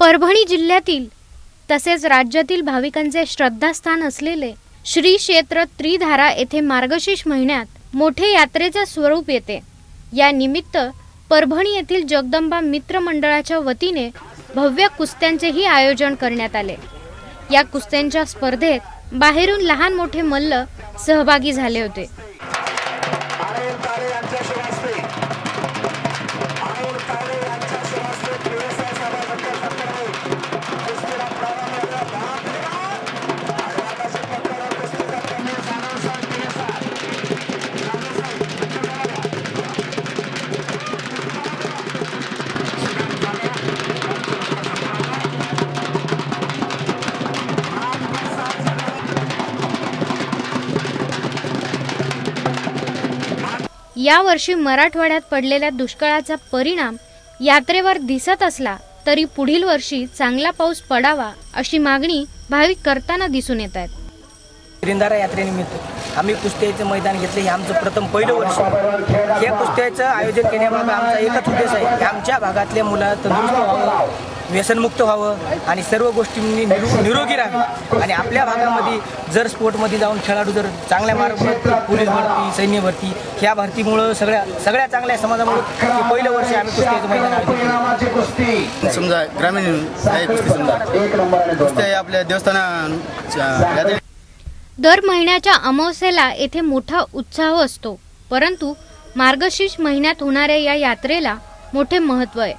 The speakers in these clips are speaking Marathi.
परभणी जिल्ह्यातील तसेच राज्यातील भाविकांचे श्रद्धास्थान असलेले श्री क्षेत्र त्रिधारा येथे मार्गशीर्ष महिन्यात मोठे यात्रेचे स्वरूप येते. या निमित्त परभणी येथील जगदंबा मित्र मंडळाच्या वतीने भव्य कुस्त्यांचेही आयोजन करण्यात आले. या कुस्त्यांच्या स्पर्धेत बाहेरून लहान मोठे मल्ल सहभागी झाले होते. यावर्षी मराठवाड्यात पडलेल्या दुष्काळाचा परिणाम यात्रेवर दिसत असला तरी पुढील वर्षी चांगला पाऊस पडावा अशी मागणी भाविक करताना दिसून येत आहेत. रिंदारा यात्रेनिमित्त आम्ही कुस्त्याचं मैदान घेतले. हे आमचं प्रथम पहिलं वर्ष. या कुस्त्याचं आयोजन केल्यामागे आमचा एकच उद्देश आहे. की आमच्या भागातल्या मुलं तंदुरुस्त व्यसनमुक्त व्हावं आणि सर्व गोष्टींनी निरो निरोगी राहावे. आणि आपल्या भागामध्ये जर स्पोर्टमध्ये जाऊन खेळाडू जर चांगल्या मार्गात पोलीस भरती सैन्य भरती ह्या भरतीमुळं सगळ्या सगळ्या चांगल्या समाजामुळे पहिलं वर्ष आम्ही मैदान समजा ग्रामीण कुस्ती समजा. एक नंबर कुस्ती आहे आपल्या देवस्थाना दर महिन्याच्या अमावस्येला येथे मोठा उत्साह असतो. परंतु मार्गशीर्ष महिन्यात होणाऱ्या या यात्रेला मोठे महत्त्व आहे.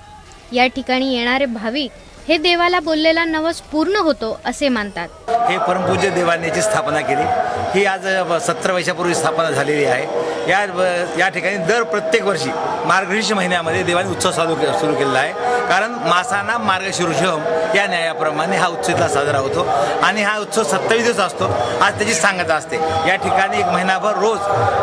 या ठिकाणी येणारे भाविक हे देवाला बोललेला नवस पूर्ण होतो असे मानतात. हे परमपूज्य देवाने याची स्थापना केली. ही आज सत्तर वर्षापूर्वी स्थापना झालेली आहे. या या ठिकाणी दर प्रत्येक वर्षी मार्गशीर्ष महिन्यामध्ये देवाने उत्सव चालू के सुरू केलेला आहे. कारण मासाना मार्गशीर्षम या न्यायाप्रमाणे हा उत्सव इथला साजरा होतो. आणि हा उत्सव सत्तावीस दिवस असतो. आज त्याची सांगता असते. या ठिकाणी एक महिनाभर रोज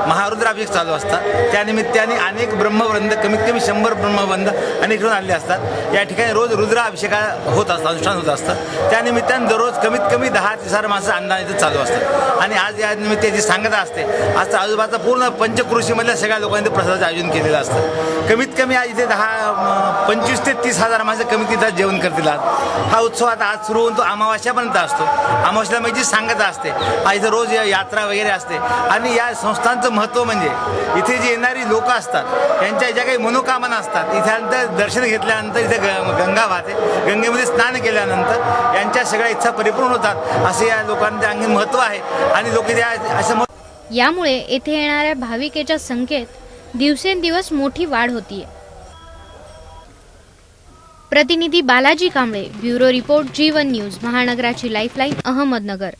महारुद्राभिषेक चालू असतात. त्यानिमित्ताने अनेक ब्रह्मवृंद कमीत कमी शंभर ब्रह्मवंद अनेक ठेवून आलेले असतात. या ठिकाणी रोज रुद्राभिषेका होत असतं अनुष्ठान होत असतं. त्यानिमित्तानं दररोज कमीत कमी दहा ते सारा माणसं अन्नदान इथं चालू असतं आणि आज या निमित्त जी सांगता असते आज आजोबाचा पूर्ण पंचकृषीमधल्या सगळ्या लोकांनी प्रसादाचं आयोजन केलेलं असतं. कमीत कमी आज इथे दहा पंचवीस ते तीस हजार माणसं कमीत तिथं जेवण करतील आज. हा उत्सव आता आज सुरू होऊन तो अमावास्यापर्यंत असतो. अमावास्याला म्हणजे सांगता असते आज इथं रोज यात्रा वगैरे असते. आणि या संस्थांचं महत्त्व म्हणजे इथे जी येणारी लोक असतात त्यांच्या ज्या काही मनोकामना असतात इथे दर्शन घेतल्यानंतर इथे गंगा वाहते. गंगेमध्ये स्नान केल्यानंतर यांच्या सगळ्या इच्छा परिपूर्ण होतात. असे या लोकांचे अंगी महत्त्व आहे. आणि लोक इथे असं यामुळे येथे येणाऱ्या भाविकेच्या संख्येत दिवसेंदिवस मोठी वाढ होतीये. प्रतिनिधी Balaji Kamble bureau report Jeevan news महानगराची lifeline Ahmednagar.